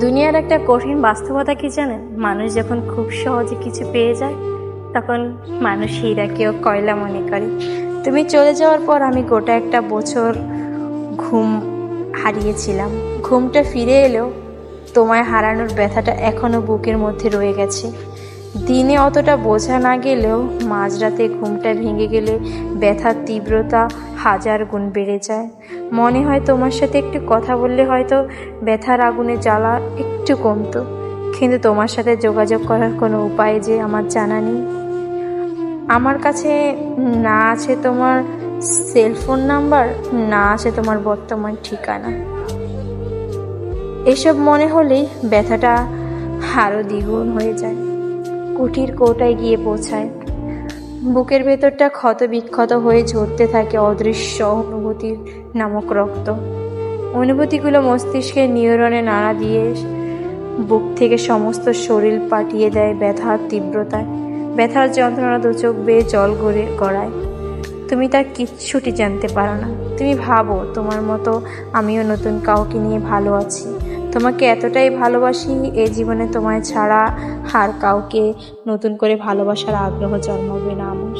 দুনিয়ার একটা কঠিন বাস্তবতা কি জানেন? মানুষ যখন খুব সহজে কিছু পেয়ে যায়, তখন মানুষ হীরাকেও কয়লা মনে করে। তুমি চলে যাওয়ার পর আমি গোটা একটা বছর ঘুম হারিয়েছিলাম। ঘুমটা ফিরে এলেও তোমায় হারানোর ব্যথাটা এখনও বুকের মধ্যে রয়ে গেছে। দিনে অতটা বোঝা না গেলেও মাঝরাতে ঘুমটা ভেঙে গেলে ব্যথার তীব্রতা হাজার গুণ বেড়ে যায়। মনে হয় তোমার সাথে একটু কথা বললে হয়তো ব্যথার আগুনে জ্বালা একটু কমতো। কিন্তু তোমার সাথে যোগাযোগ করার কোনো উপায় যে আমার জানা নেই। আমার কাছে না আছে তোমার সেলফোন নাম্বার না আছে তোমার বর্তমান ঠিকানা। এসব মনে হলেই ব্যথাটা আরও দ্বিগুণ হয়ে যায়। কুটির কোটায় গিয়ে পৌঁছায়। বুকের ভেতরটা ক্ষত বিক্ষত হয়ে ঝরতে থাকে অদৃশ্য অনুভূতির নামক রক্ত। অনুভূতিগুলো মস্তিষ্কের নিউরনে নাড়া দিয়ে বুক থেকে সমস্ত শরীর পাঠিয়ে দেয় ব্যথার তীব্রতায়। ব্যথার যন্ত্রণা দু চোখ বেয়ে জল গড়ে গড়ায়। তুমি তার কিচ্ছুটি জানতে পারো না। তুমি ভাবো, তোমার মতো আমিও নতুন কাউকে নিয়ে ভালো আছি। তোমাকে এতটাই ভালোবাসি, এ জীবনে তোমায় ছাড়া আর কাউকে নতুন করে ভালোবাসার আগ্রহ জন্মাবে না আমার।